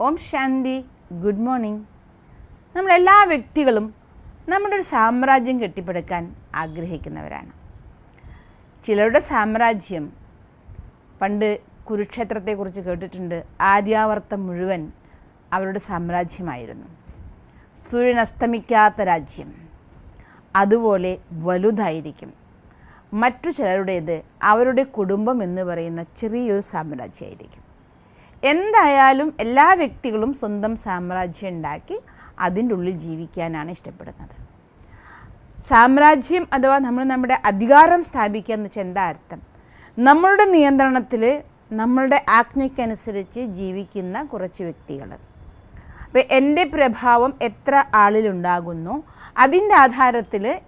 Om Shanti good morning. നമ്മളെല്ലാ വ്യക്തികളും നമ്മുടെ ഒരു സാമ്രാജ്യം കെട്ടിപ്പടുക്കാൻ ആഗ്രഹിക്കുന്നവരാണ്. ചിലരുടെ സാമ്രാജ്യം പണ്ട് കുരുക്ഷേത്രത്തെക്കുറിച്ച് കേട്ടിട്ടുണ്ട്. ആര്യാവർത്തം മുഴുവൻ അവരുടെ സാമ്രാജ്യമായിരുന്നു. സൂര്യൻ അസ്തമിക്കാത്ത രാജ്യം. അതുപോലെ വലുതായിരിക്കും. മറ്റു ചിലരുടേത് അവരുടെ കുടുംബം എന്ന് പറയുന്ന ചെറിയൊരു സാമ്രാജ്യമായിരിക്കും. എന്തായാലും എല്ലാ വ്യക്തികളും സ്വന്തം സാമ്രാജ്യം ഉണ്ടാക്കി അതിന്റെ ഉള്ളിൽ ജീവിക്കാനാണ് ഇഷ്ടപ്പെടുന്നത്. സാമ്രാജ്യം അഥവാ നമ്മൾ നമ്മുടെ അധികാരം സ്ഥാപിക്കുക എന്ന് വെച്ചാൽ എന്താ അർത്ഥം? നമ്മളുടെ നിയന്ത്രണത്തിൽ നമ്മളുടെ ആജ്ഞയ്ക്കനുസരിച്ച് ജീവിക്കുന്ന കുറച്ച് വ്യക്തികൾ. അപ്പോൾ എന്റെ പ്രഭാവം എത്ര ആളിലുണ്ടാകുന്നു അതിന്റെ ആധാരത്തിൽ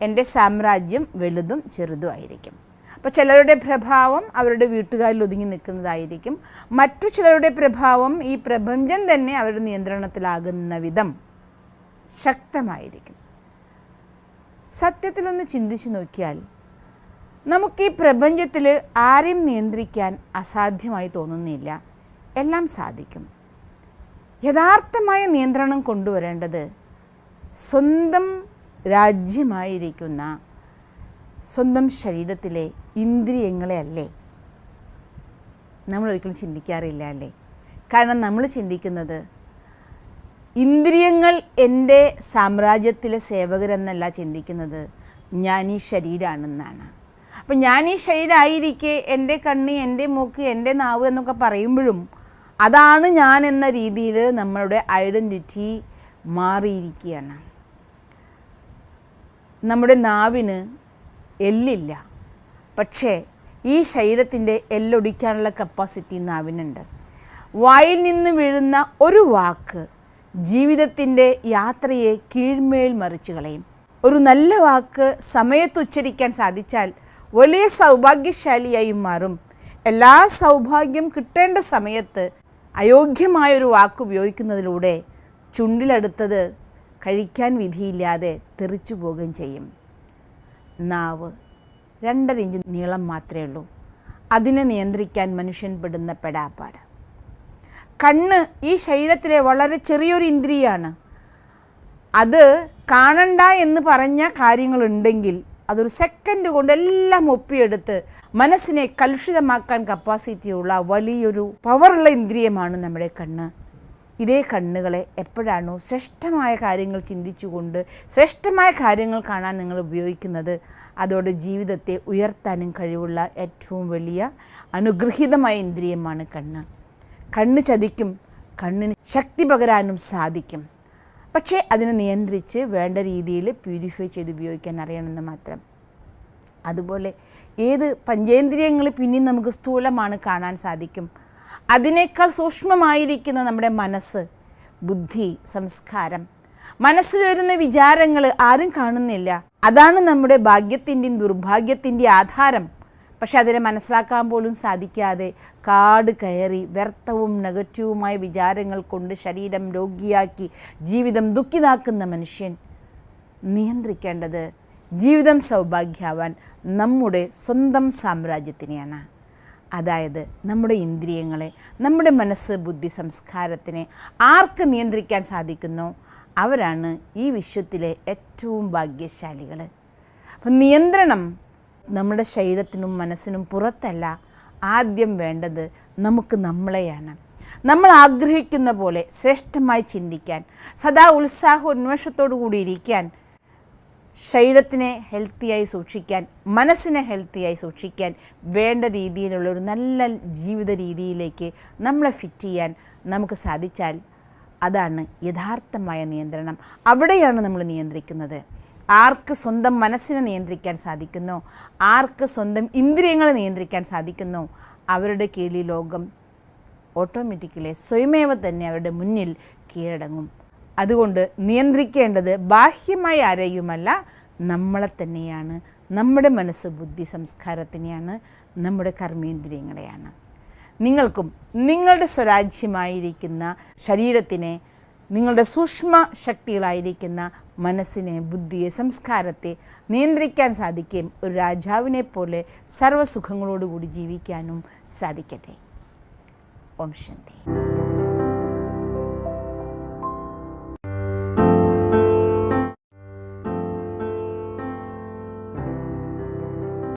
എന്റെ സാമ്രാജ്യം വലുതും ചെറുതുമായിരിക്കും അപ്പോൾ ചിലരുടെ പ്രഭാവം അവരുടെ വീട്ടുകാരിൽ ഒതുങ്ങി നിൽക്കുന്നതായിരിക്കും. മറ്റു ചിലരുടെ പ്രഭാവം ഈ പ്രപഞ്ചം തന്നെ അവരുടെ നിയന്ത്രണത്തിലാകുന്ന വിധം ശക്തമായിരിക്കും. സത്യത്തിലൊന്ന് ചിന്തിച്ചു നോക്കിയാൽ നമുക്ക് ഈ പ്രപഞ്ചത്തിൽ ആരെയും നിയന്ത്രിക്കാൻ അസാധ്യമായി തോന്നുന്നില്ല. എല്ലാം സാധിക്കും. യഥാർത്ഥമായ നിയന്ത്രണം കൊണ്ടുവരേണ്ടത് സ്വന്തം രാജ്യമായിരിക്കുന്ന സ്വന്തം ശരീരത്തിലെ ഇന്ദ്രിയങ്ങളെ അല്ലേ? നമ്മൾ ഒരിക്കലും ചിന്തിക്കാറില്ല അല്ലേ? കാരണം നമ്മൾ ചിന്തിക്കുന്നത് ഇന്ദ്രിയങ്ങൾ എന്റെ സാമ്രാജ്യത്തിലെ സേവകരെന്നല്ല ചിന്തിക്കുന്നത് ഞാൻ ഈ ശരീരമാണെന്നാണ് അപ്പം ഞാൻ ഈ ശരീരമായിരിക്കെ എന്റെ കണ്ണ് എന്റെ മൂക്ക് എന്റെ നാവ് എന്നൊക്കെ പറയുമ്പോഴും അതാണ് ഞാൻ എന്ന രീതിയിൽ നമ്മളുടെ ഐഡന്റിറ്റി മാറിയിരിക്കുകയാണ്. നമ്മുടെ നാവിന് എല്ലില്ല. പക്ഷേ ഈ ശരീരത്തിന്റെ എല്ലൊടിക്കാനുള്ള കപ്പാസിറ്റി നാവിനുണ്ട്. വായിൽ നിന്ന് വീഴുന്ന ഒരു വാക്ക് ജീവിതത്തിന്റെ യാത്രയെ കീഴ്മേൽ മറിച്ചു കളയും. ഒരു നല്ല വാക്ക് സമയത്ത് ഉച്ചരിക്കാൻ സാധിച്ചാൽ വലിയ സൗഭാഗ്യശാലിയായി മാറും. എല്ലാ സൗഭാഗ്യം കിട്ടേണ്ട സമയത്ത് അയോഗ്യമായൊരു വാക്ക് ഉപയോഗിക്കുന്നതിലൂടെ ചുണ്ടിലെടുത്തത് കഴിക്കാൻ വിധിയില്ലാതെ തെറിച്ചു പോകുകയും ചെയ്യും. നാവ്. രണ്ടര ഇഞ്ച് നീളം മാത്രമേ ഉള്ളൂ. അതിനെ നിയന്ത്രിക്കാൻ മനുഷ്യൻ പെടുന്ന പെടാപ്പാട്. കണ്ണ് ഈ ശരീരത്തിലെ വളരെ ചെറിയൊരു ഇന്ദ്രിയാണ്. അത് കാണണ്ട എന്ന് പറഞ്ഞ കാര്യങ്ങളുണ്ടെങ്കിൽ അതൊരു സെക്കൻഡ് കൊണ്ട് എല്ലാം ഒപ്പിയെടുത്ത് മനസ്സിനെ കലുഷിതമാക്കാൻ കപ്പാസിറ്റിയുള്ള വലിയൊരു പവറുള്ള ഇന്ദ്രിയമാണ് നമ്മുടെ കണ്ണ്. ഇതേ കണ്ണുകളെ എപ്പോഴാണോ ശ്രേഷ്ഠമായ കാര്യങ്ങൾ ചിന്തിച്ചുകൊണ്ട് ശ്രേഷ്ഠമായ കാര്യങ്ങൾ കാണാൻ നിങ്ങൾ ഉപയോഗിക്കുന്നത്? അതോടെ ജീവിതത്തെ ഉയർത്താനും കഴിവുള്ള ഏറ്റവും വലിയ അനുഗ്രഹീതമായ ഇന്ദ്രിയമാണ് കണ്ണ്. കണ്ണ് ചതിക്കും കണ്ണിന് ശക്തി പകരാനും സാധിക്കും. പക്ഷേ അതിനെ നിയന്ത്രിച്ച് വേണ്ട രീതിയിൽ പ്യൂരിഫൈ ചെയ്ത് ഉപയോഗിക്കാൻ അറിയണമെന്ന് മാത്രം. അതുപോലെ ഏത് പഞ്ചേന്ദ്രിയങ്ങൾ പിന്നെയും നമുക്ക് സ്ഥൂലമാണ് കാണാൻ സാധിക്കും? അതിനേക്കാൾ സൂക്ഷ്മമായിരിക്കുന്ന നമ്മുടെ മനസ്സ് ബുദ്ധി സംസ്കാരം. മനസ്സിൽ വരുന്ന വിചാരങ്ങൾ ആരും കാണുന്നില്ല. അതാണ് നമ്മുടെ ഭാഗ്യത്തിന്റെയും ദുർഭാഗ്യത്തിന്റെയും ആധാരം. പക്ഷെ അതിനെ മനസ്സിലാക്കാൻ പോലും സാധിക്കാതെ കാട് കയറി വ്യർത്ഥവും നെഗറ്റീവുമായ വിചാരങ്ങൾ കൊണ്ട് ശരീരം രോഗിയാക്കി ജീവിതം ദുഃഖിതാക്കുന്ന മനുഷ്യൻ നിയന്ത്രിക്കേണ്ടത് ജീവിതം സൗഭാഗ്യാവാൻ നമ്മുടെ സ്വന്തം സാമ്രാജ്യത്തിനെയാണ്. അതായത് നമ്മുടെ ഇന്ദ്രിയങ്ങളെ നമ്മുടെ മനസ്സ് ബുദ്ധി സംസ്കാരത്തിനെ ആർക്ക് നിയന്ത്രിക്കാൻ സാധിക്കുന്നു? അവരാണ് ഈ വിശ്വത്തിലെ ഏറ്റവും ഭാഗ്യശാലികൾ അപ്പം നിയന്ത്രണം നമ്മുടെ ശരീരത്തിനും മനസ്സിനും പുറത്തല്ല. ആദ്യം വേണ്ടത് നമുക്ക് നമ്മളെയാണ്. നമ്മൾ ആഗ്രഹിക്കുന്ന പോലെ ശ്രേഷ്ഠമായി ചിന്തിക്കാൻ സദാ ഉത്സാഹ ഉന്മേഷത്തോടു കൂടി ഇരിക്കാൻ ശരീരത്തിനെ ഹെൽത്തിയായി സൂക്ഷിക്കാൻ മനസ്സിനെ ഹെൽത്തിയായി സൂക്ഷിക്കാൻ വേണ്ട രീതിയിലുള്ള ഒരു നല്ല ജീവിത രീതിയിലേക്ക് നമ്മളെ ഫിറ്റ് ചെയ്യാൻ നമുക്ക് സാധിച്ചാൽ അതാണ് യഥാർത്ഥമായ നിയന്ത്രണം. അവിടെയാണ് നമ്മൾ നിയന്ത്രിക്കുന്നത്. ആർക്ക് സ്വന്തം മനസ്സിനെ നിയന്ത്രിക്കാൻ സാധിക്കുന്നു ആർക്ക് സ്വന്തം ഇന്ദ്രിയങ്ങളെ നിയന്ത്രിക്കാൻ സാധിക്കുന്നു അവരുടെ കീഴിൽ ലോകം ഓട്ടോമാറ്റിക്കലി സ്വയമേവ തന്നെ അവരുടെ മുന്നിൽ കീഴടങ്ങും. അതുകൊണ്ട് നിയന്ത്രിക്കേണ്ടത് ബാഹ്യമായി ആരെയുമല്ല നമ്മളെ തന്നെയാണ്. നമ്മുടെ മനസ്സ് ബുദ്ധി സംസ്കാരത്തിനെയാണ് നമ്മുടെ കർമ്മേന്ദ്രിയങ്ങളെയാണ്. നിങ്ങൾക്കും നിങ്ങളുടെ സ്വരാജ്യമായിരിക്കുന്ന ശരീരത്തിനെ നിങ്ങളുടെ സൂക്ഷ്മ ശക്തികളായിരിക്കുന്ന മനസ്സിനെ ബുദ്ധിയെ സംസ്കാരത്തെ നിയന്ത്രിക്കാൻ സാധിക്കുകയും ഒരു രാജാവിനെ പോലെ സർവസുഖങ്ങളോടുകൂടി ജീവിക്കാനും സാധിക്കട്ടെ. ഓം ശാന്തി.